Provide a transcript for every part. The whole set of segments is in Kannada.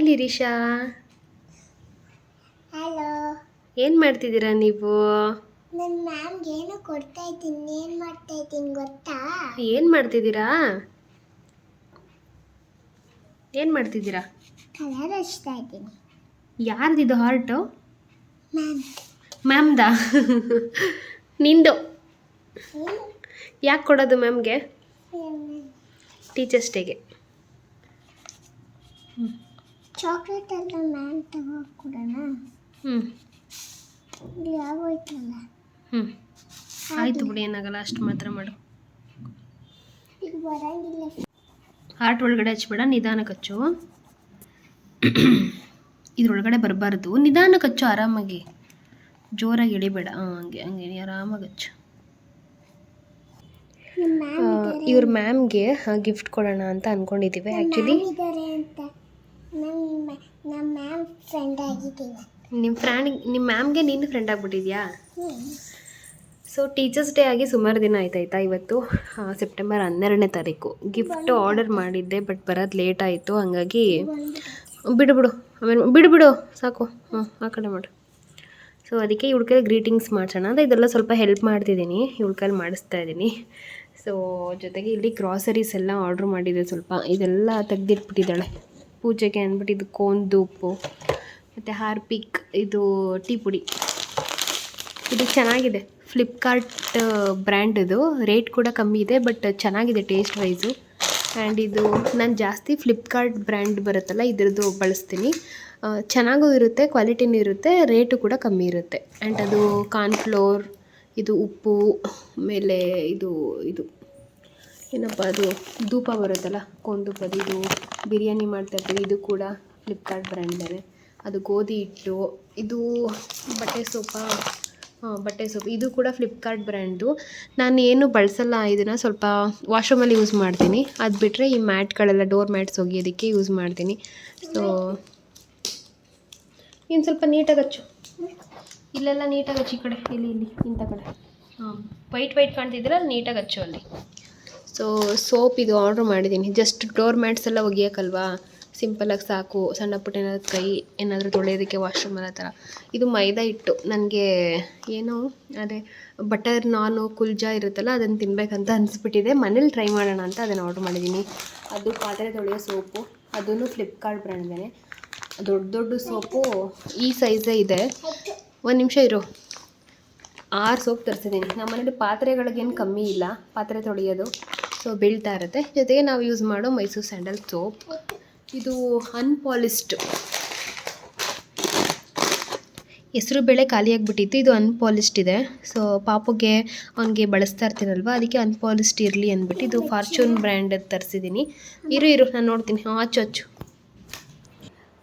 ಹಾಯ್ ಹಲೋ ಏನು ಮಾಡ್ತಿದ್ದೀರಾ ನೀವು? ನನ್ನ ಮ್ಯಾಮ್ಗೆ ಏನೋ ಕೊಡ್ತಾ ಇದ್ದೀನಿ. ಏನು ಮಾಡ್ತಾ ಇದ್ದೀನಿ ಗೊತ್ತಾ? ಏನು ಮಾಡ್ತಿದ್ದೀರಾ? ಏನು ಮಾಡ್ತಿದ್ದೀರಾ? ಕಲರ್ ಹಚ್ತಾ ಇದ್ದೀನಿ. ಯಾರ್ದಿದು ಹಾರ್ಟು ಮ್ಯಾಮ್ ಮ್ಯಾಮ್ದಾ ನಿಂದು? ಯಾಕೆ ಕೊಡೋದು ಮ್ಯಾಮ್ಗೆ ಟೀಚರ್ಸ್ ಡೇಗೆ. ಚಾಕ್ಲೇಟ್ ಎಲ್ಲ ಮ್ಯಾಮ್ ತಗೋ ಕೊಡೋಣ ಹ್ಞೂ ಇಲ್ಲಿ ಆಗೋಯ್ತಲ್ಲ? ಹ್ಞೂ ಆಯಿತು ಬಿಡಿ ಏನಾಗಲ್ಲ ಅಷ್ಟು ಮಾತ್ರ ಮಾಡು. ಈಗ ಬರಂಗಿಲ್ಲ. ಹಾರ್ಟ್ ಒಳಗಡೆ ಹಚ್ಬೇಡ ನಿಧಾನಕ್ಕೆ ಹಚ್ಚು ಇದ್ರೊಳಗಡೆ ಬರಬಾರ್ದು. ನಿಧಾನಕ್ಕೆ ಹಚ್ಚು ಆರಾಮಾಗಿ. ಜೋರಾಗಿ ಇಳಿಬೇಡ ಹಾಂ ಹಂಗೆ ಹಂಗೆ ಆರಾಮಾಗಿ ಹಚ್ಚು. ಇವ್ರ ಮ್ಯಾಮ್ಗೆ ಗಿಫ್ಟ್ ಕೊಡೋಣ ಅಂತ ಅಂದ್ಕೊಂಡಿದ್ದೀವಿ ಆ್ಯಕ್ಚುಲಿ ನಮ್ಮ ನಮ್ಮ ಮ್ಯಾಮ್ ಫ್ರೆಂಡ್ ನಿಮ್ಮ ಫ್ರೆಂಡ್ ನಿಮ್ಮ ಮ್ಯಾಮ್ಗೆ ನೀನು ಫ್ರೆಂಡ್ ಆಗಿಬಿಟ್ಟಿದ್ಯಾ? ಸೊ ಟೀಚರ್ಸ್ ಡೇ ಆಗಿ ಸುಮಾರು ದಿನ ಆಯ್ತಾಯ್ತಾ ಇವತ್ತು? ಸೆಪ್ಟೆಂಬರ್ ಹನ್ನೆರಡನೇ ತಾರೀಕು. ಗಿಫ್ಟ್ ಆರ್ಡರ್ ಮಾಡಿದ್ದೆ ಬಟ್ ಬರೋದು ಲೇಟ್ ಆಯಿತು. ಹಂಗಾಗಿ ಬಿಡು ಬಿಡು. ಆಮೇಲೆ ಬಿಡು ಬಿಡು. ಸಾಕು. ಹ್ಞೂ ಆ ಕಡೆ ಮಾಡು. ಸೊ ಅದಕ್ಕೆ ಇವಳ ಕೈಲಿ ಗ್ರೀಟಿಂಗ್ಸ್ ಮಾಡ್ಸೋಣ ಅಂದರೆ ಇದೆಲ್ಲ ಸ್ವಲ್ಪ ಹೆಲ್ಪ್ ಮಾಡ್ತಿದ್ದೀನಿ. ಇವಳ ಕೈಲಿ ಮಾಡಿಸ್ತಾ ಇದ್ದೀನಿ. ಸೊ ಜೊತೆಗೆ ಇಲ್ಲಿ ಗ್ರಾಸರೀಸ್ ಎಲ್ಲ ಆರ್ಡ್ರ್ ಮಾಡಿದ್ದೆ ಸ್ವಲ್ಪ. ಇದೆಲ್ಲ ತೆಗ್ದಿಟ್ಬಿಟ್ಟಿದ್ದಾಳೆ. ಪೂಜೆಗೆ ಅಂದ್ಬಿಟ್ಟು ಇದು ಕೋನ್ ಧೂಪು ಮತ್ತು ಹಾರ್ಪಿಕ್, ಇದು ಟೀ ಪುಡಿ. ಇದು ಚೆನ್ನಾಗಿದೆ. ಫ್ಲಿಪ್ಕಾರ್ಟ್ ಬ್ರ್ಯಾಂಡ್ ಇದು. ರೇಟ್ ಕೂಡ ಕಮ್ಮಿ ಇದೆ ಬಟ್ ಚೆನ್ನಾಗಿದೆ ಟೇಸ್ಟ್ ವೈಸು ಆ್ಯಂಡ್ ಇದು, ನಾನು ಜಾಸ್ತಿ ಫ್ಲಿಪ್ಕಾರ್ಟ್ ಬ್ರ್ಯಾಂಡ್ ಬರುತ್ತಲ್ಲ, ಇದ್ರದ್ದು ಬಳಸ್ತೀನಿ. ಚೆನ್ನಾಗೂ ಇರುತ್ತೆ ಕ್ವಾಲಿಟಿನೂ ಇರುತ್ತೆ ರೇಟು ಕೂಡ ಕಮ್ಮಿ ಇರುತ್ತೆ. ಆ್ಯಂಡ್ ಅದು ಕಾರ್ನ್ಫ್ಲೋರ್ ಇದು ಉಪ್ಪು, ಆಮೇಲೆ ಇದು ಇದು. ಏನಪ್ಪ ಅದು, ಧೂಪ ಬರುತ್ತಲ್ಲ ಕೋನ್ ಧೂಪದ ಇದು ಬಿರಿಯಾನಿ ಮಾಡ್ತಾ ಇರ್ತೀವಿ, ಇದು ಕೂಡ ಫ್ಲಿಪ್ಕಾರ್ಟ್ ಬ್ರ್ಯಾಂಡ್ದೇ ಅದು ಗೋಧಿ ಹಿಟ್ಟು, ಇದು ಬಟ್ಟೆ ಸೋಪ ಬಟ್ಟೆ ಸೋಪ್, ಇದು ಕೂಡ ಫ್ಲಿಪ್ಕಾರ್ಟ್ ಬ್ರ್ಯಾಂಡು ನಾನು ಏನು ಬಳಸಲ್ಲ, ಇದನ್ನು ಸ್ವಲ್ಪ ವಾಶ್ರೂಮಲ್ಲಿ ಯೂಸ್ ಮಾಡ್ತೀನಿ. ಅದು ಬಿಟ್ಟರೆ ಈ ಮ್ಯಾಟ್ಗಳೆಲ್ಲ ಡೋರ್ ಮ್ಯಾಟ್ಸ್ ಒಗೆಯೋದಕ್ಕೆ ಯೂಸ್ ಮಾಡ್ತೀನಿ. ಸೊ ಇನ್ನು ಸ್ವಲ್ಪ ನೀಟಾಗಿ ಹಚ್ಚು. ಇಲ್ಲೆಲ್ಲ ನೀಟಾಗಿ ಹಚ್ಚು ಕಡೆ, ಇಲ್ಲಿ ಇಲ್ಲಿ, ಇಂಥ ಕಡೆ. ಹಾಂ ವೈಟ್ ವೈಟ್ ಕಾಣ್ತಿದ್ರೆ ಅಲ್ಲಿ ನೀಟಾಗಿ ಹಚ್ಚು ಅಲ್ಲಿ. ಸೊ ಸೋಪ್ ಇದು ಆರ್ಡ್ರ್ ಮಾಡಿದ್ದೀನಿ ಜಸ್ಟ್ ಡೋರ್ ಮ್ಯಾಟ್ಸ್ ಎಲ್ಲ ಒಗಿಯೋಕ್ಕಲ್ವಾ ಸಿಂಪಲಾಗಿ ಸಾಕು. ಸಣ್ಣ ಪುಟ್ಟ ಏನಾದ್ರು ಕೈ, ಏನಾದರೂ ತೊಳೆಯೋದಕ್ಕೆ ವಾಶ್ರೂಮ್ ಅನ್ನೋ ಥರ. ಇದು ಮೈದಾ ಹಿಟ್ಟು. ನನಗೆ ಏನು, ಅದೇ ಬಟರ್ ನಾನು ಕುಲ್ಜಾ ಇರುತ್ತಲ್ಲ, ಅದನ್ನು ತಿನ್ನಬೇಕಂತ ಅನಿಸ್ಬಿಟ್ಟಿದೆ. ಮನೇಲಿ ಟ್ರೈ ಮಾಡೋಣ ಅಂತ ಅದನ್ನು ಆರ್ಡ್ರ್ ಮಾಡಿದ್ದೀನಿ ಅದು ಪಾತ್ರೆ ತೊಳೆಯೋ ಸೋಪು ಅದನ್ನು ಫ್ಲಿಪ್ಕಾರ್ಟ್ ಬ್ರ್ಯಾಂಡ್ದೇ ದೊಡ್ಡ ದೊಡ್ಡ ಸೋಪು ಈ ಸೈಜೇ ಇದೆ. ಒಂದು ನಿಮಿಷ ಇರು. ಆರು ಸೋಪ್ ತರಿಸಿದ್ದೀನಿ ನಮ್ಮ ಮನೇಲಿ ಪಾತ್ರೆಗಳಿಗೇನು ಕಮ್ಮಿ ಇಲ್ಲ. ಪಾತ್ರೆ ತೊಳೆಯೋದು. ಸೊ ಬೀಳ್ತಾ ಇರುತ್ತೆ. ಜೊತೆಗೆ ನಾವು ಯೂಸ್ ಮಾಡೋ ಮೈಸೂರು ಸ್ಯಾಂಡಲ್ ಸೋಪ್. ಇದು ಅನ್ಪಾಲಿಸ್ಡ್ ಹೆಸರು ಬೇಳೆ ಖಾಲಿಯಾಗಿಬಿಟ್ಟಿತ್ತು ಇದು ಅನ್ಪಾಲಿಸ್ಡ್ ಇದೆ. ಸೊ ಪಾಪುಗೆ ಅವನಿಗೆ ಬಳಸ್ತಾ ಇರ್ತೀನಲ್ವ? ಅದಕ್ಕೆ ಅನ್ಪಾಲಿಸ್ಡ್ ಇರಲಿ ಅಂದ್ಬಿಟ್ಟು ಇದು ಫಾರ್ಚೂನ್ ಬ್ರ್ಯಾಂಡ್ ತರಿಸಿದ್ದೀನಿ ಇರು ಇರು, ನಾನು ನೋಡ್ತೀನಿ. ಅಚ್ಚು ಹಚ್ಚು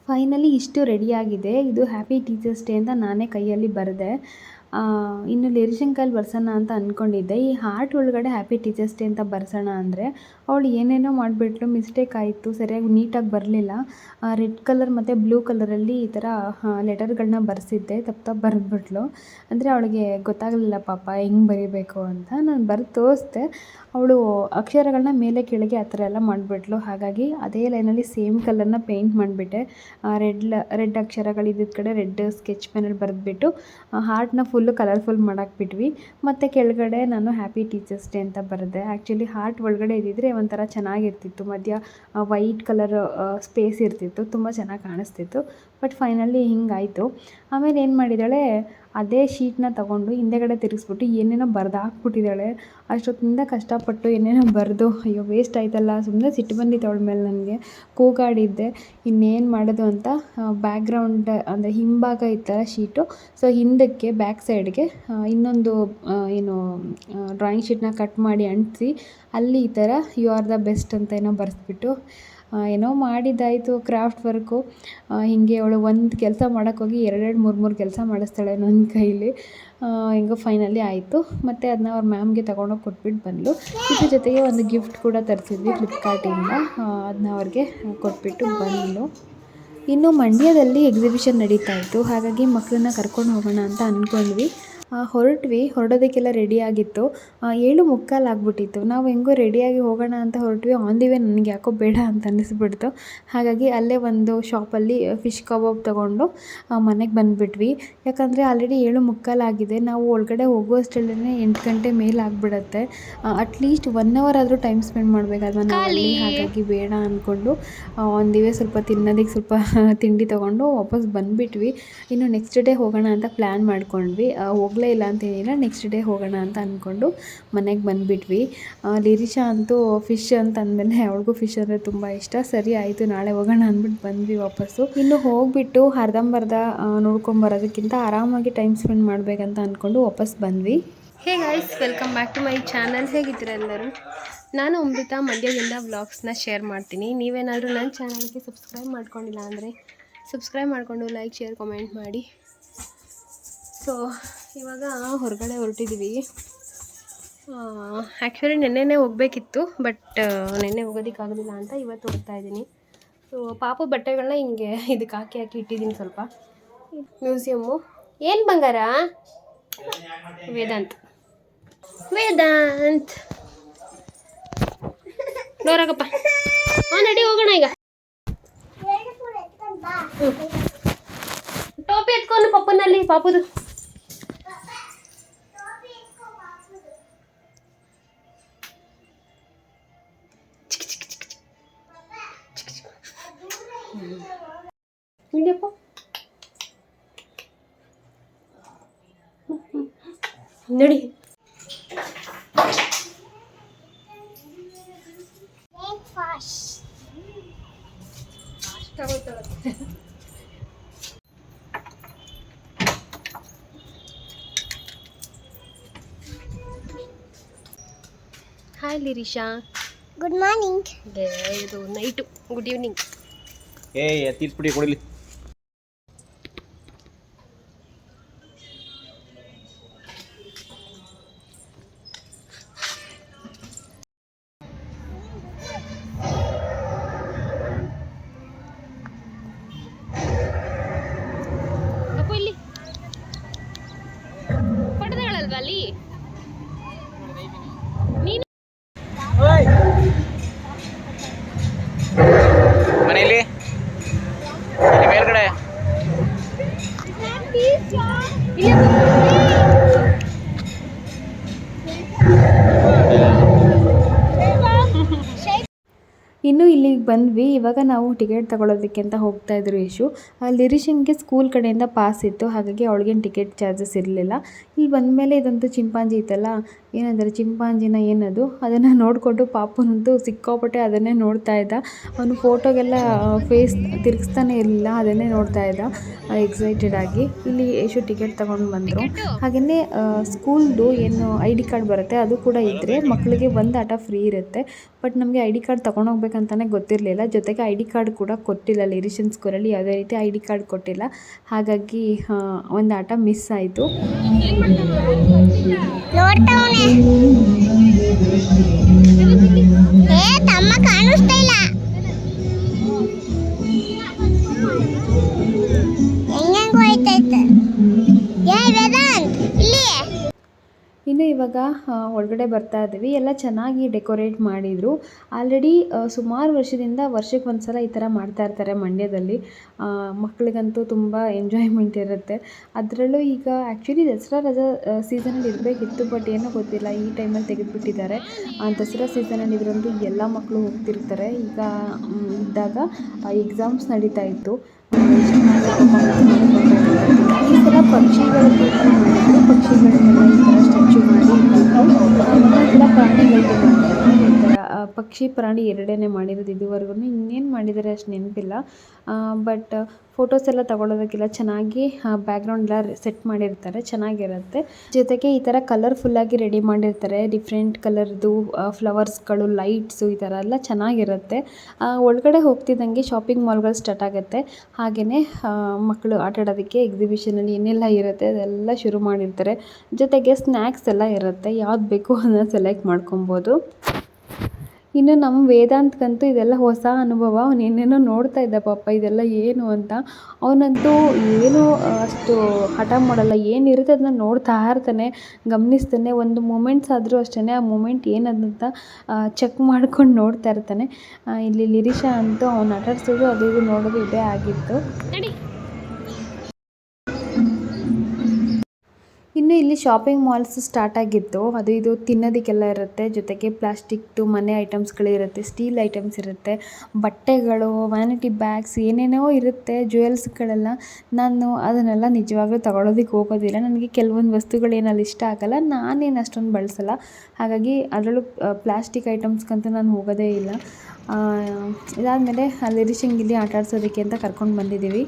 ಫೈನಲಿ ಇಷ್ಟು ರೆಡಿಯಾಗಿದೆ ಇದು ಹ್ಯಾಪಿ ಟೀಚರ್ಸ್ ಡೇ ಅಂತ ನಾನೇ ಕೈಯಲ್ಲಿ ಬರೆದೆ. ಇನ್ನು ಲಿರಿಶಂಕಲ್ಲಿ ಬರ್ಸೋಣ ಅಂತ ಅಂದ್ಕೊಂಡಿದ್ದೆ ಈ ಹಾರ್ಟ್ ಒಳಗಡೆ ಹ್ಯಾಪಿ ಟೀಚರ್ಸ್ ಡೇ ಅಂತ ಬರ್ಸೋಣ ಅಂದರೆ ಅವಳು ಏನೇನೋ ಮಾಡಿಬಿಟ್ಲು ಮಿಸ್ಟೇಕ್ ಆಯಿತು, ಸರಿಯಾಗಿ ನೀಟಾಗಿ ಬರಲಿಲ್ಲ. ರೆಡ್ ಕಲರ್ ಮತ್ತು ಬ್ಲೂ ಕಲರಲ್ಲಿ ಈ ಥರ ಲೆಟರ್ಗಳನ್ನ ಬರೆಸಿದ್ದೆ, ತಪ್ಪು ತಪ್ಪು ಬರೆದ್ಬಿಟ್ಲು. ಅಂದರೆ ಅವಳಿಗೆ ಗೊತ್ತಾಗಲಿಲ್ಲ, ಪಾಪ ಹೆಂಗೆ ಬರಿಬೇಕು ಅಂತ. ನಾನು ಬರೆದು ತೋರಿಸ್ದೆ, ಅವಳು ಅಕ್ಷರಗಳನ್ನ ಮೇಲೆ ಕೆಳಗೆ ಆ ಥರ ಎಲ್ಲ ಮಾಡಿಬಿಟ್ಲು. ಹಾಗಾಗಿ ಅದೇ ಲೈನಲ್ಲಿ ಸೇಮ್ ಕಲರ್ನ ಪೇಂಟ್ ಮಾಡಿಬಿಟ್ಟೆ. ರೆಡ್ ಲ ರೆಡ್ ಅಕ್ಷರಗಳು ಇದ್ದಿದ್ದ ಕಡೆ ರೆಡ್ ಸ್ಕೆಚ್ ಪೆನಲ್ಲಿ ಬರೆದ್ಬಿಟ್ಟು ಹಾರ್ಟ್ನ ಫುಲ್ಲು ಕಲರ್ಫುಲ್ ಮಾಡಾಕ್ಬಿಟ್ವಿ. ಮತ್ತು ಕೆಳಗಡೆ ನಾನು ಹ್ಯಾಪಿ ಟೀಚರ್ಸ್ ಡೇ ಅಂತ ಬರೆದೆ. ಆ್ಯಕ್ಚುಲಿ ಹಾರ್ಟ್ ಒಳಗಡೆ ಇದ್ದಿದ್ರೆ ಒಂಥರ ಚೆನ್ನಾಗಿರ್ತಿತ್ತು. ಮಧ್ಯ ವೈಟ್ ಕಲರ್ ಸ್ಪೇಸ್ ಇರ್ತಿತ್ತು. ತುಂಬ ಚೆನ್ನಾಗಿ ಕಾಣಿಸ್ತಿತ್ತು. But finally ಹಿಂಗಾಯಿತು. ಆಮೇಲೆ ಏನು ಮಾಡಿದ್ದಾಳೆ ಅದೇ ಶೀಟ್ನ ತಗೊಂಡು ಹಿಂದೆಗಡೆ ತಿರುಗಿಸ್ಬಿಟ್ಟು ಏನೇನೋ ಬರ್ದು ಹಾಕ್ಬಿಟ್ಟಿದ್ದಾಳೆ. ಅಷ್ಟೊತ್ತಿಂದ ಕಷ್ಟಪಟ್ಟು ಏನೇನೋ ಬರೆದು, ಅಯ್ಯೋ ವೇಸ್ಟ್ ಆಯ್ತಲ್ಲ ಸುಮ್ಮನೆ ಸಿಟ್ಟು ಬಂದಿತ್ತು ಅವಳ ಮೇಲೆ ನನಗೆ ಕೂಗಾಡಿದ್ದೆ. ಇನ್ನೇನು ಮಾಡೋದು ಅಂತ ಬ್ಯಾಕ್ಗ್ರೌಂಡ್ ಅಂದರೆ ಹಿಂಭಾಗ ಇತ್ತಲ್ಲ ಶೀಟು. ಸೊ ಹಿಂದಕ್ಕೆ ಬ್ಯಾಕ್ ಸೈಡ್ಗೆ ಇನ್ನೊಂದು ಏನು ಡ್ರಾಯಿಂಗ್ ಶೀಟ್ನ ಕಟ್ ಮಾಡಿ ಅಂಟಿಸಿ, ಅಲ್ಲಿ ಈ ಥರ ಯು ಆರ್ ದ ಬೆಸ್ಟ್ ಅಂತ ಏನೋ ಬರೆಸ್ಬಿಟ್ಟು ಏನೋ ಮಾಡಿದ್ದಾಯಿತು ಕ್ರಾಫ್ಟ್ ವರ್ಕು. ಹೀಗೆ ಅವಳು ಒಂದು ಕೆಲಸ ಮಾಡೋಕ್ಕೋಗಿ ಎರಡೆರಡು ಮೂರು ಮೂರು ಕೆಲಸ ಮಾಡಿಸ್ತಾಳೆ ನನ್ನ ಕೈಲಿ. ಹಿಂಗೆ ಫೈನಲಿ ಆಯಿತು. ಮತ್ತು ಅದನ್ನ ಅವ್ರ ಮ್ಯಾಮ್ಗೆ ತೊಗೊಂಡೋಗಿ ಕೊಟ್ಬಿಟ್ಟು ಬಂದಳು ಇದ್ರ ಜೊತೆಗೆ ಒಂದು ಗಿಫ್ಟ್ ಕೂಡ ತರಿಸಿದ್ವಿ ಫ್ಲಿಪ್ಕಾರ್ಟಿಂದ. ಅದನ್ನ ಅವ್ರಿಗೆ ಕೊಟ್ಬಿಟ್ಟು ಬಂದಳು ಇನ್ನು ಮಂಡ್ಯದಲ್ಲಿ ಎಕ್ಸಿಬಿಷನ್ ನಡೀತಾ ಇತ್ತು. ಹಾಗಾಗಿ ಮಕ್ಕಳನ್ನ ಕರ್ಕೊಂಡು ಹೋಗೋಣ ಅಂತ ಅಂದ್ಕೊಂಡ್ವಿ ಹೊರಟ್ವಿ ಹೊರಡೋದಕ್ಕೆಲ್ಲ ರೆಡಿ ಆಗಿತ್ತು. ಆ, ಏಳು ಮುಕ್ಕಾಲು ಆಗ್ಬಿಟ್ಟಿತ್ತು. ನಾವು ಹೆಂಗೋ ರೆಡಿಯಾಗಿ ಹೋಗೋಣ ಅಂತ ಹೊರಟ್ವಿ. ಆನ್ ದಿ ವೇ ನನಗೆ ಯಾಕೋ ಬೇಡ ಅಂತ ಅನ್ನಿಸ್ಬಿಡ್ತು. ಹಾಗಾಗಿ ಅಲ್ಲೇ ಒಂದು ಶಾಪಲ್ಲಿ ಫಿಶ್ ಕಬಾಬ್ ತೊಗೊಂಡು ಮನೆಗೆ ಬಂದುಬಿಟ್ವಿ. ಯಾಕಂದರೆ ಆಲ್ರೆಡಿ ಏಳು ಮುಕ್ಕಾಲು ಆಗಿದೆ. ನಾವು ಒಳಗಡೆ ಹೋಗುವಷ್ಟರಲ್ಲೇ ಎಂಟು ಗಂಟೆ ಮೇಲೆ ಆಗಿಬಿಡತ್ತೆ. ಅಟ್ಲೀಸ್ಟ್ ಒನ್ ಅವರ್ ಆದರೂ ಟೈಮ್ ಸ್ಪೆಂಡ್ ಮಾಡಬೇಕಲ್ವ ನಾವು ಅಲ್ಲಿ ಹಾಗಾಗಿ ಬೇಡ ಅಂದ್ಕೊಂಡು ಆನ್ ದಿ ವೇ ಸ್ವಲ್ಪ ತಿನ್ನೋದಕ್ಕೆ ಸ್ವಲ್ಪ ತಿಂಡಿ ತೊಗೊಂಡು ವಾಪಸ್ ಬಂದುಬಿಟ್ವಿ. ಇನ್ನು ನೆಕ್ಸ್ಟ್ ಡೇ ಹೋಗೋಣ ಅಂತ ಪ್ಲ್ಯಾನ್ ಮಾಡ್ಕೊಂಡ್ವಿ. ಆ, ಹೋಗಲೇ ಇಲ್ಲ ಅಂತ ಏನಿಲ್ಲ ನೆಕ್ಸ್ಟ್ ಡೇ ಹೋಗೋಣ ಅಂತ ಅಂದ್ಕೊಂಡು ಮನೆಗೆ ಬಂದುಬಿಟ್ವಿ. ಲಿರಿಷಾ ಅಂತೂ ಫಿಶ್ ಅಂತ ಅಂದಮೇಲೆ ಅವಳಿಗೂ ಫಿಶ್ ಅಂದರೆ ತುಂಬ ಇಷ್ಟ. ಸರಿ ಆಯಿತು, ನಾಳೆ ಹೋಗೋಣ ಅಂದ್ಬಿಟ್ಟು ಬಂದ್ವಿ ವಾಪಸ್ಸು. ಇನ್ನು ಹೋಗಿಬಿಟ್ಟು ಅರ್ಧಂಬರ್ಧ ನೋಡ್ಕೊಂಬರೋದಕ್ಕಿಂತ ಆರಾಮಾಗಿ ಟೈಮ್ ಸ್ಪೆಂಡ್ ಮಾಡಬೇಕಂತ ಅಂದ್ಕೊಂಡು ವಾಪಸ್ ಬಂದ್ವಿ. Hey guys welcome back to my channel ಹೇಗಿದ್ದೀರ ಎಲ್ಲರೂ? ನಾನು ಅಮೃತ. ಮಂಡ್ಯದಿಂದ ವ್ಲಾಗ್ಸ್ನ ಶೇರ್ ಮಾಡ್ತೀನಿ. ನೀವೇನಾದರೂ ನನ್ನ ಚಾನಲ್ಗೆ ಸಬ್ಸ್ಕ್ರೈಬ್ ಮಾಡ್ಕೊಂಡಿಲ್ಲ ಅಂದರೆ ಸಬ್ಸ್ಕ್ರೈಬ್ ಮಾಡಿಕೊಂಡು ಲೈಕ್ ಶೇರ್ ಕಮೆಂಟ್ ಮಾಡಿ. ಸೊ ಇವಾಗ ಹೊರಗಡೆ ಹೊರಟಿದ್ದೀವಿ ಆ್ಯಕ್ಚುಲಿ ನೆನ್ನೆನೇ ಹೋಗಬೇಕಿತ್ತು ಬಟ್ ನೆನ್ನೆ ಹೋಗೋದಕ್ಕಾಗಲಿಲ್ಲ ಅಂತ ಇವತ್ತು ಹೋಗ್ತಾ ಇದ್ದೀನಿ. ಸೊ ಪಾಪು ಬಟ್ಟೆಗಳನ್ನ ಹಿಂಗೆ ಇದಕ್ಕೆ ಹಾಕಿ ಹಾಕಿ ಇಟ್ಟಿದ್ದೀನಿ ಸ್ವಲ್ಪ. ಮ್ಯೂಸಿಯಮ್ಮು ಏನು ಬಂಗಾರ? ವೇದಾಂತ್. ವೇದಾಂತ್. ನೋರಾಗಪ್ಪ ಹಾಂ, ನಡಿ, ಹೋಗೋಣ ಈಗ. ಟೋಪಿ ಎತ್ಕೊಂಡು ಪಪ್ಪನಲ್ಲಿ, ಪಾಪುದು. ನಡಿ. ಹಾಯ್ ಲಿರಿಷಾ ಗುಡ್ ಮಾರ್ನಿಂಗ್ ಇದು ನೈಟು ಗುಡ್ ಈವ್ನಿಂಗ್ ಏ ತೀರ್ಪುಡಿ ಪುಡಿ ಕೊಡಲಿ. ಇನ್ನು ಇಲ್ಲಿಗೆ ಬಂದ್ವಿ. ಇವಾಗ ನಾವು ಟಿಕೆಟ್ ತಗೊಳ್ಳೋದಕ್ಕೆ ಅಂತ ಹೋಗ್ತಾ ಇದ್ರು ಯಶು ಲಿರಿಷನ್ಗೆ ಸ್ಕೂಲ್ ಕಡೆಯಿಂದ ಪಾಸ್ ಇತ್ತು. ಹಾಗಾಗಿ ಅವಳಿಗೇನು ಟಿಕೆಟ್ ಚಾರ್ಜಸ್ ಇರಲಿಲ್ಲ. ಇಲ್ಲಿ ಬಂದಮೇಲೆ ಇದಂತೂ ಚಿಂಪಾಂಜಿ ಇತ್ತಲ್ಲ ಏನಂದರೆ ಚಿಂಪಾಂಜಿನ ಏನದು? ಅದನ್ನು ನೋಡಿಕೊಂಡು ಪಾಪನಂತೂ ಸಿಕ್ಕಾಪಟ್ಟೆ ಅದನ್ನೇ ನೋಡ್ತಾ ಇದ್ದ. ಅವನು ಫೋಟೋಗೆಲ್ಲ ಫೇಸ್ ತಿರುಗಿಸ್ತಾನೆ ಇರಲಿಲ್ಲ ಅದನ್ನೇ ನೋಡ್ತಾ ಇದ್ದ ಎಕ್ಸೈಟೆಡ್ ಆಗಿ. ಇಲ್ಲಿ ಯಶು ಟಿಕೆಟ್ ತೊಗೊಂಡು ಬಂದರು. ಹಾಗೆಯೇ ಸ್ಕೂಲ್ದು ಏನು ಐ ಡಿ ಕಾರ್ಡ್ ಬರುತ್ತೆ, ಅದು ಕೂಡ ಇದ್ದರೆ ಮಕ್ಕಳಿಗೆ ಒಂದು ಆಟ ಫ್ರೀ ಇರುತ್ತೆ. ಬಟ್ ನಮಗೆ ಐ ಡಿ ಕಾರ್ಡ್ ತೊಗೊಂಡೋಗ್ಬೇಕಂತಲೇ ಗೊತ್ತಿರಲಿಲ್ಲ. ಜೊತೆಗೆ ಐ ಡಿ ಕಾರ್ಡ್ ಕೂಡ ಕೊಟ್ಟಿಲ್ಲ ಲಿರಿಷನ್ ಸ್ಕೂಲಲ್ಲಿ ಯಾವುದೇ ರೀತಿ ಐ ಡಿ ಕಾರ್ಡ್ ಕೊಟ್ಟಿಲ್ಲ. ಹಾಗಾಗಿ ಒಂದು ಆಟ ಮಿಸ್ ಆಯಿತು. ನೋಡ್ತಾವನೆ ಏ ತಮ್ಮ ಕಾಣಿಸ್ತಾ ಇಲ್ಲ ಹೆಂಗ್ ಹೋಯ್ತೈತೆ ಇನ್ನು ಇವಾಗ ಒಳಗಡೆ ಬರ್ತಾ ಇದ್ದೀವಿ. ಎಲ್ಲ ಚೆನ್ನಾಗಿ ಡೆಕೋರೇಟ್ ಮಾಡಿದರು. ಆಲ್ರೆಡಿ ಸುಮಾರು ವರ್ಷದಿಂದ ವರ್ಷಕ್ಕೆ ಒಂದು ಸಲ ಈ ಥರ ಮಾಡ್ತಾ ಇರ್ತಾರೆ ಮಂಡ್ಯದಲ್ಲಿ. ಮಕ್ಕಳಿಗಂತೂ ತುಂಬ ಎಂಜಾಯ್ಮೆಂಟ್ ಇರುತ್ತೆ. ಅದರಲ್ಲೂ ಈಗ ಆ್ಯಕ್ಚುಲಿ ದಸರಾ ರಜಾ ಸೀಸನಲ್ಲಿ ಇರಬೇಕಿತ್ತು ಬಟ್ ಏನೋ ಗೊತ್ತಿಲ್ಲ. ಈ ಟೈಮಲ್ಲಿ ತೆಗೆದುಬಿಟ್ಟಿದ್ದಾರೆ. ದಸರಾ ಸೀಸನಲ್ಲಿ ಇದರಂತೂ ಎಲ್ಲ ಮಕ್ಕಳು ಹೋಗ್ತಿರ್ತಾರೆ. ಈಗ ಇದ್ದಾಗ ಎಕ್ಸಾಮ್ಸ್ ನಡೀತಾ ಇತ್ತು. ಪಕ್ಷಿ ಪ್ರಾಣಿ ಎರಡನ್ನೇ ಮಾಡಿರೋದು ಇದುವರೆಗೂ. ಇನ್ನೇನು ಮಾಡಿದ್ದಾರೆ ಅಷ್ಟು ನೆನಪಿಲ್ಲ. ಬಟ್ ಫೋಟೋಸ್ ಎಲ್ಲ ತಗೊಳ್ಳೋದಕ್ಕೆಲ್ಲ ಚೆನ್ನಾಗಿ ಬ್ಯಾಕ್ಗ್ರೌಂಡ್ ಎಲ್ಲ ಸೆಟ್ ಮಾಡಿರ್ತಾರೆ. ಚೆನ್ನಾಗಿರುತ್ತೆ. ಜೊತೆಗೆ ಈ ಥರ ಕಲರ್ಫುಲ್ಲಾಗಿ ರೆಡಿ ಮಾಡಿರ್ತಾರೆ. ಡಿಫ್ರೆಂಟ್ ಕಲರ್ದು ಫ್ಲವರ್ಸ್ಗಳು ಲೈಟ್ಸು ಈ ಥರ ಎಲ್ಲ ಚೆನ್ನಾಗಿರುತ್ತೆ. ಒಳಗಡೆ ಹೋಗ್ತಿದ್ದಂಗೆ ಶಾಪಿಂಗ್ ಮಾಲ್ಗಳು ಸ್ಟಾರ್ಟ್ ಆಗುತ್ತೆ. ಹಾಗೆಯೇ ಮಕ್ಕಳು ಆಟ ಆಡೋದಕ್ಕೆ ಎಕ್ಸಿಬಿಷನಲ್ಲಿ ಏನೆಲ್ಲ ಇರುತ್ತೆ ಅದೆಲ್ಲ ಶುರು ಮಾಡಿರ್ತಾರೆ. ಜೊತೆಗೆ ಸ್ನ್ಯಾಕ್ಸ್ ಎಲ್ಲ ಇರುತ್ತೆ. ಯಾವ್ದು ಬೇಕು ಅದನ್ನ ಸೆಲೆಕ್ಟ್ ಮಾಡ್ಕೊಬೋದು. ಇನ್ನು ನಮ್ಮ ವೇದಾಂತ್ಗಂತೂ ಇದೆಲ್ಲ ಹೊಸ ಅನುಭವ. ಅವ್ನು ಏನೇನೋ ನೋಡ್ತಾ ಇದ್ದ ಪಾಪ, ಇದೆಲ್ಲ ಏನು ಅಂತ. ಅವನಂತೂ ಏನೂ ಅಷ್ಟು ಹಠ ಮಾಡಲ್ಲ, ಏನಿರುತ್ತೆ ಅದನ್ನ ನೋಡ್ತಾ ಇರ್ತಾನೆ. ಗಮನಿಸ್ತಾನೆ, ಒಂದು ಮೂಮೆಂಟ್ಸ್ ಆದರೂ ಅಷ್ಟೇ ಆ ಮೂಮೆಂಟ್ ಏನದಂತ ಚೆಕ್ ಮಾಡ್ಕೊಂಡು ನೋಡ್ತಾ ಇರ್ತಾನೆ. ಇಲ್ಲಿ ಲಿರಿಷಾ ಅಂತೂ ಅವ್ನು ಆಟಾಡ್ಸೋದು ಅದು ಇದು ನೋಡೋದು ಇದೇ ಆಗಿತ್ತು. ಇಲ್ಲಿ ಶಾಪಿಂಗ್ ಮಾಲ್ಸ್ ಸ್ಟಾರ್ಟ್ ಆಗಿತ್ತು. ಅದು ಇದು ತಿನ್ನೋದಕ್ಕೆಲ್ಲ ಇರುತ್ತೆ. ಜೊತೆಗೆ ಪ್ಲಾಸ್ಟಿಕ್ದು ಮನೆ ಐಟಮ್ಸ್ಗಳಿರುತ್ತೆ ಸ್ಟೀಲ್ ಐಟಮ್ಸ್ ಇರುತ್ತೆ, ಬಟ್ಟೆಗಳು ವ್ಯಾನಿಟಿ ಬ್ಯಾಗ್ಸ್ ಏನೇನೋ ಇರುತ್ತೆ ಜ್ಯುವೆಲ್ಸ್ಗಳೆಲ್ಲ ನಾನು ಅದನ್ನೆಲ್ಲ ನಿಜವಾಗ್ಲೂ ತಗೊಳ್ಳೋದಕ್ಕೆ ಹೋಗೋದಿಲ್ಲ. ನನಗೆ ಕೆಲವೊಂದು ವಸ್ತುಗಳೇನಲ್ಲಿ ಇಷ್ಟ ಆಗಲ್ಲ. ನಾನೇನು ಅಷ್ಟೊಂದು ಬಳಸಲ್ಲ. ಹಾಗಾಗಿ ಅದರಲ್ಲೂ ಪ್ಲಾಸ್ಟಿಕ್ ಐಟಮ್ಸ್ಗಂತೂ ನಾನು ಹೋಗೋದೇ ಇಲ್ಲ. ಇದಾದಮೇಲೆ ಅಲ್ಲಿ ರಿಷಿಂಗ್ ಇಲ್ಲಿ ಆಟ ಆಡ್ಸೋದಕ್ಕೆ ಅಂತ ಕರ್ಕೊಂಡು ಬಂದಿದ್ದೀವಿ.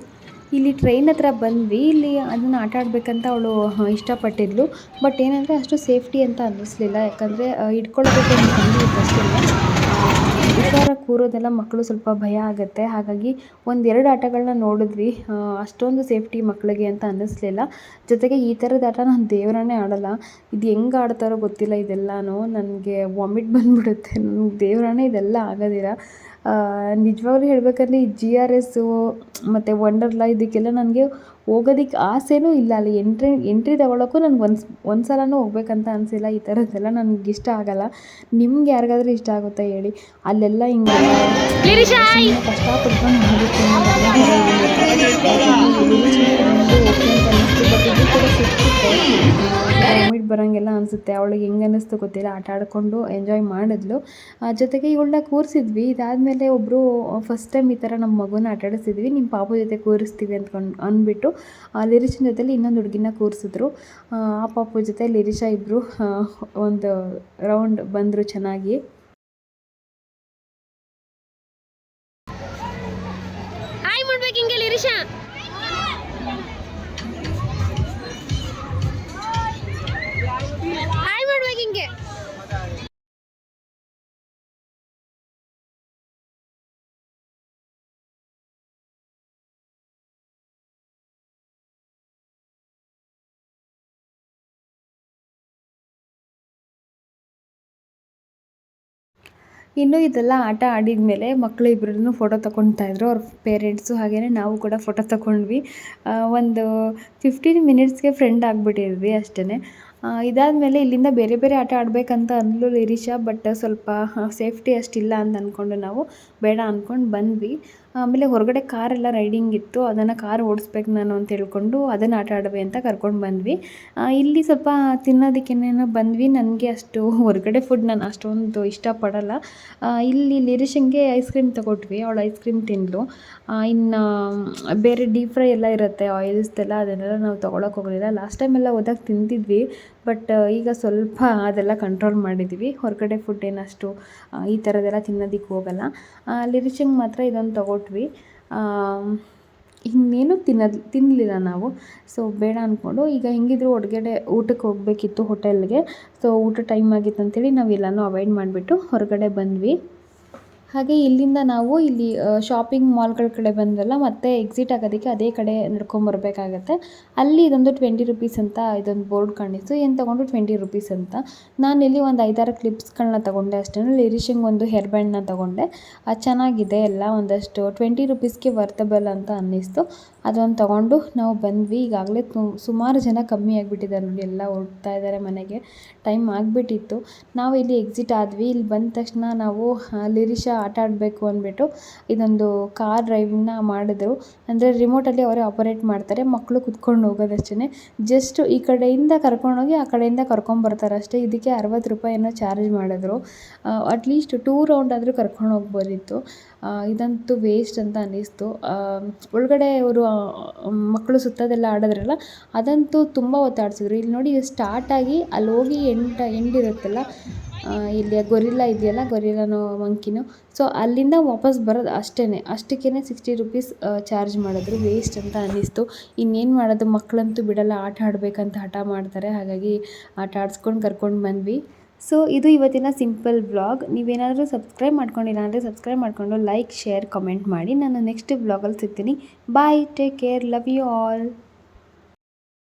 ಇಲ್ಲಿ ಟ್ರೈನ್ ಹತ್ರ ಬಂದ್ವಿ. ಇಲ್ಲಿ ಅದನ್ನು ಆಟ ಆಡಬೇಕಂತ ಅವಳು ಇಷ್ಟಪಟ್ಟಿದ್ಲು. ಬಟ್ ಏನಂದರೆ ಅಷ್ಟು ಸೇಫ್ಟಿ ಅಂತ ಅನ್ನಿಸ್ಲಿಲ್ಲ. ಯಾಕಂದರೆ ಅಷ್ಟೇ ಹುಷಾರಾಗಿ ಕೂರೋದೆಲ್ಲ ಮಕ್ಕಳು ಸ್ವಲ್ಪ ಭಯ ಆಗುತ್ತೆ. ಹಾಗಾಗಿ ಒಂದೆರಡು ಆಟಗಳನ್ನ ನೋಡಿದ್ವಿ. ಅಷ್ಟೊಂದು ಸೇಫ್ಟಿ ಮಕ್ಕಳಿಗೆ ಅಂತ ಅನ್ನಿಸ್ಲಿಲ್ಲ. ಜೊತೆಗೆ ಈ ಥರದ ಆಟ ನಾನು ದೇವರನ್ನೇ ಆಡಲ್ಲ. ಇದು ಹೆಂಗೆ ಆಡ್ತಾರೋ ಗೊತ್ತಿಲ್ಲ ಇದೆಲ್ಲನೂ. ನನಗೆ ವಾಮಿಟ್ ಬಂದ್ಬಿಡುತ್ತೆ. ನನಗೆ ದೇವ್ರನ್ನೇ ಇದೆಲ್ಲ ಆಗೋದಿಲ್ಲ. ನಿಜವಾಗ್ಲೂ ಹೇಳಬೇಕಂದ್ರೆ ಈ ಜಿ ಆರ್ ಎಸ್ಸು ಮತ್ತು ವಂಡರ್ಲಾ ಇದಕ್ಕೆಲ್ಲ ನನಗೆ ಹೋಗೋದಕ್ಕೆ ಆಸೆನೂ ಇಲ್ಲ ಅಲ್ಲಿ ಎಂಟ್ರಿ ಎಂಟ್ರಿ ತಗೊಳ್ಳೋಕ್ಕೂ ನನಗೆ ಒಂದು ಒಂದು ಸಲನೂ ಹೋಗ್ಬೇಕಂತ ಅನಿಸಿಲ್ಲ ಈ ಥರದ್ದೆಲ್ಲ ನನಗೆ ಇಷ್ಟ ಆಗಲ್ಲ ನಿಮ್ಗೆ ಯಾರಿಗಾದ್ರೂ ಇಷ್ಟ ಆಗುತ್ತಾ ಹೇಳಿ ಅಲ್ಲೆಲ್ಲ ಹಿಂಗೆ ಕಷ್ಟಪಡ್ಕೊಂಡು ಬರೋಂಗೆಲ್ಲ ಅನಿಸುತ್ತೆ. ಅವಳಿಗೆ ಹೆಂಗೆ ಅನ್ನಿಸ್ತು ಗೊತ್ತಿಲ್ಲ. ಆಟ ಆಡಿಕೊಂಡು ಎಂಜಾಯ್ ಮಾಡಿದ್ಲು. ಜೊತೆಗೆ ಇವಳನ್ನ ಕೂರಿಸಿದ್ವಿ. ಇದಾದಮೇಲೆ ಒಬ್ಬರು ಫಸ್ಟ್ ಟೈಮ್ ಈ ಥರ ನಮ್ಮ ಮಗುನ ಆಟ ಆಡಿಸಿದ್ವಿ. ನಿಮ್ಮ ಪಾಪು ಜೊತೆ ಕೂರಿಸ್ತೀವಿ ಅಂದ್ಕೊಂಡು ಅಂದ್ಬಿಟ್ಟು, ಆ ಲಿರಿಷನ್ ಜೊತೆಲಿ ಇನ್ನೊಂದು ಹುಡುಗಿನ ಕೂರಿಸಿದ್ರು. ಆ ಪಾಪು ಜೊತೆ ಲಿರಿಷಾ ಇಬ್ಬರು ಒಂದು ರೌಂಡ್ ಬಂದರು ಚೆನ್ನಾಗಿ. ಇನ್ನು ಇದೆಲ್ಲ ಆಟ ಆಡಿದ ಮೇಲೆ ಮಕ್ಕಳು ಇಬ್ಬರನ್ನು ಫೋಟೋ ತಗೊಳ್ತಾ ಇದ್ರು. ಅವ್ರ ಪೇರೆಂಟ್ಸು ಹಾಗೆಯೇ ನಾವು ಕೂಡ ಫೋಟೋ ತಗೊಂಡ್ವಿ ಒಂದು ಫಿಫ್ಟೀನ್ ಮಿನಿಟ್ಸ್ಗೆ ಫ್ರೆಂಡ್ ಆಗಿಬಿಟ್ಟಿದ್ವಿ ಅಷ್ಟೇ ಇದಾದಮೇಲೆ ಇಲ್ಲಿಂದ ಬೇರೆ ಬೇರೆ ಆಟ ಆಡಬೇಕಂತ ಅಂದ್ಲು ಲಿರಿಷಾ ಬಟ್ ಸ್ವಲ್ಪ ಸೇಫ್ಟಿ ಅಷ್ಟಿಲ್ಲ ಅಂತ ಅಂದ್ಕೊಂಡು ನಾವು ಬೇಡ ಅಂದ್ಕೊಂಡು ಬಂದ್ವಿ. ಆಮೇಲೆ ಹೊರಗಡೆ ಕಾರೆಲ್ಲ ರೈಡಿಂಗ್ ಇತ್ತು, ಅದನ್ನು ಕಾರ್ ಓಡಿಸ್ಬೇಕು ನಾನು ಅಂತ ಹೇಳ್ಕೊಂಡು ಅದನ್ನು ಆಟ ಆಡುವೆ ಅಂತ ಕರ್ಕೊಂಡು ಬಂದ್ವಿ. ಇಲ್ಲಿ ಸ್ವಲ್ಪ ತಿನ್ನೋದಕ್ಕೇನೇನೋ ಬಂದ್ವಿ. ನನಗೆ ಅಷ್ಟು ಹೊರಗಡೆ ಫುಡ್ ನಾನು ಅಷ್ಟೊಂದು ಇಷ್ಟಪಡಲ್ಲ. ಇಲ್ಲಿ ಲಿರಿಶಂಗೆ ಐಸ್ ಕ್ರೀಮ್ ತಗೊಟ್ವಿ. ಅವಳು ಐಸ್ ಕ್ರೀಮ್ ತಿಂದಳು ಇನ್ನು ಬೇರೆ ಡೀಪ್ ಫ್ರೈ ಎಲ್ಲ ಇರುತ್ತೆ ಆಯಿಲ್ಸ್ದೆಲ್ಲ ಅದನ್ನೆಲ್ಲ ನಾವು ತೊಗೊಳಕ್ಕೆ ಹೋಗಲಿಲ್ಲ. ಲಾಸ್ಟ್ ಟೈಮೆಲ್ಲ ಹೋದಾಗ ತಿಂತಿದ್ವಿ. ಬಟ್ ಈಗ ಸ್ವಲ್ಪ ಅದೆಲ್ಲ ಕಂಟ್ರೋಲ್ ಮಾಡಿದ್ದೀವಿ ಹೊರಗಡೆ ಫುಡ್ ಏನಷ್ಟು ಈ ಥರದ್ದೆಲ್ಲ ತಿನ್ನೋದಕ್ಕೆ ಹೋಗಲ್ಲ. ಲಿರಿಚಿಂಗ್ ಮಾತ್ರ ಇದೊಂದು ತಗೊಟ್ವಿ. ಇನ್ನೇನು ತಿನ್ನೋದು ತಿನ್ನಲಿಲ್ಲ ನಾವು. ಸೊ ಬೇಡ ಅಂದ್ಕೊಂಡು ಈಗ ಹೆಂಗಿದ್ರು ಹೊರಗಡೆ ಊಟಕ್ಕೆ ಹೋಗಬೇಕಿತ್ತು ಹೋಟೆಲ್ಗೆ ಸೊ ಊಟ ಟೈಮ್ ಆಗಿತ್ತು ಅಂತೇಳಿ ನಾವು ಎಲ್ಲನೂ ಅವಾಯ್ಡ್ ಮಾಡಿಬಿಟ್ಟು ಹೊರಗಡೆ ಬಂದ್ವಿ. ಹಾಗೆ ಇಲ್ಲಿಂದ ನಾವು ಇಲ್ಲಿ ಶಾಪಿಂಗ್ ಮಾಲ್ಗಳ ಕಡೆ ಬಂದ್ರಲ್ಲ ಮತ್ತೆ ಎಕ್ಸಿಟ್ ಆಗೋದಕ್ಕೆ ಅದೇ ಕಡೆ ನಡ್ಕೊಂಬರ್ಬೇಕಾಗತ್ತೆ ಅಲ್ಲಿ ಇದೊಂದು ಟ್ವೆಂಟಿ ರುಪೀಸ್ ಅಂತ ಇದೊಂದು ಬೋರ್ಡ್ ಕಾಣಿಸ್ತು ಏನು ತೊಗೊಂಡು ಟ್ವೆಂಟಿ ರುಪೀಸ್ ಅಂತ. ನಾನು ಇಲ್ಲಿ ಒಂದು ಐದಾರು ಕ್ಲಿಪ್ಸ್ಗಳನ್ನ ತೊಗೊಂಡೆ ಅಷ್ಟೇ. ಲಿರಿಷಿಂಗ್ ಒಂದು ಹೇರ್ ಬ್ಯಾಂಡ್ನ ತೊಗೊಂಡೆ. ಅದು ಚೆನ್ನಾಗಿದೆ ಎಲ್ಲ ಒಂದಷ್ಟು. ಟ್ವೆಂಟಿ ರುಪೀಸ್ಗೆ ವರ್ತಬಲ್ ಅಂತ ಅನ್ನಿಸ್ತು. ಅದೊಂದು ತೊಗೊಂಡು ನಾವು ಬಂದ್ವಿ. ಈಗಾಗಲೇ ಸುಮಾರು ಜನ ಕಮ್ಮಿ ಆಗಿಬಿಟ್ಟಿದ್ದಾರೆ ನೋಡಿ, ಎಲ್ಲ ಹೊರಡ್ತಾ ಇದ್ದಾರೆ ಮನೆಗೆ. ಟೈಮ್ ಆಗಿಬಿಟ್ಟಿತ್ತು. ನಾವು ಇಲ್ಲಿ ಎಕ್ಸಿಟ್ ಆದ್ವಿ. ಇಲ್ಲಿ ಬಂದ ತಕ್ಷಣ ನಾವು ಆ, ಲಿರಿಷಾ ಆಟ ಆಡಬೇಕು ಅಂದ್ಬಿಟ್ಟು ಇದೊಂದು ಕಾರ್ ಡ್ರೈವಿಂಗ್ನ ಮಾಡಿದ್ರು. ಅಂದರೆ ರಿಮೋಟಲ್ಲಿ ಅವರೇ ಆಪರೇಟ್ ಮಾಡ್ತಾರೆ. ಮಕ್ಕಳು ಕುತ್ಕೊಂಡು ಹೋಗೋದಷ್ಟೇ ಜಸ್ಟ್ ಈ ಕಡೆಯಿಂದ ಕರ್ಕೊಂಡೋಗಿ ಆ ಕಡೆಯಿಂದ ಕರ್ಕೊಂಬರ್ತಾರೆ ಅಷ್ಟೇ. ಇದಕ್ಕೆ ಅರವತ್ತು ರೂಪಾಯಿ ಚಾರ್ಜ್ ಮಾಡಿದ್ರು. ಅಟ್ಲೀಸ್ಟ್ ಟೂ ರೌಂಡ್ ಆದರೂ ಕರ್ಕೊಂಡು ಹೋಗ್ಬೋದಿತ್ತು. ಇದಂತೂ ವೇಸ್ಟ್ ಅಂತ ಅನ್ನಿಸ್ತು. ಒಳಗಡೆ ಅವರು ಮಕ್ಕಳು ಸುತ್ತದೆಲ್ಲ ಆಡೋದ್ರಲ್ಲ, ಅದಂತೂ ತುಂಬ ಒತ್ತಾಡ್ಸಿದ್ರು. ಇಲ್ಲಿ ನೋಡಿ ಸ್ಟಾರ್ಟಾಗಿ ಅಲ್ಲಿ ಹೋಗಿ ಎಂಟ ಎಂಡ್ ಇರುತ್ತಲ್ಲ ಇಲ್ಲಿ ಗೊರಿಲ್ಲ ಇದೆಯಲ್ಲ ಗೊರಿಲ್ಲನೋ ಮಂಕಿನೋ ಸೊ ಅಲ್ಲಿಂದ ವಾಪಸ್ ಬರೋದು ಅಷ್ಟೇ ಅಷ್ಟಕ್ಕೇ ಸಿಕ್ಸ್ಟಿ ರುಪೀಸ್ ಚಾರ್ಜ್ ಮಾಡಿದ್ರು. ವೇಸ್ಟ್ ಅಂತ ಅನ್ನಿಸ್ತು. ಇನ್ನೇನು ಮಾಡೋದು? ಮಕ್ಕಳಂತೂ ಬಿಡಲ್ಲ, ಆಟ ಆಡಬೇಕಂತ ಹಠ ಮಾಡ್ತಾರೆ. ಹಾಗಾಗಿ ಆಟ ಆಡಿಸ್ಕೊಂಡು ಕರ್ಕೊಂಡು ಬಂದ್ವಿ. ಸೊ ಇದು ಇವತ್ತಿನ ಸಿಂಪಲ್ ಬ್ಲಾಗ್ ನೀವೇನಾದರೂ ಸಬ್ಸ್ಕ್ರೈಬ್ ಮಾಡ್ಕೊಂಡಿಲ್ಲ ಅಂದರೆ ಸಬ್ಸ್ಕ್ರೈಬ್ ಮಾಡಿಕೊಂಡು ಲೈಕ್, ಶೇರ್, ಕಮೆಂಟ್ ಮಾಡಿ. ನಾನು ನೆಕ್ಸ್ಟ್ ವ್ಲಾಗಲ್ಲಿ ಸಿಗ್ತೀನಿ. Bye, take care, love you all.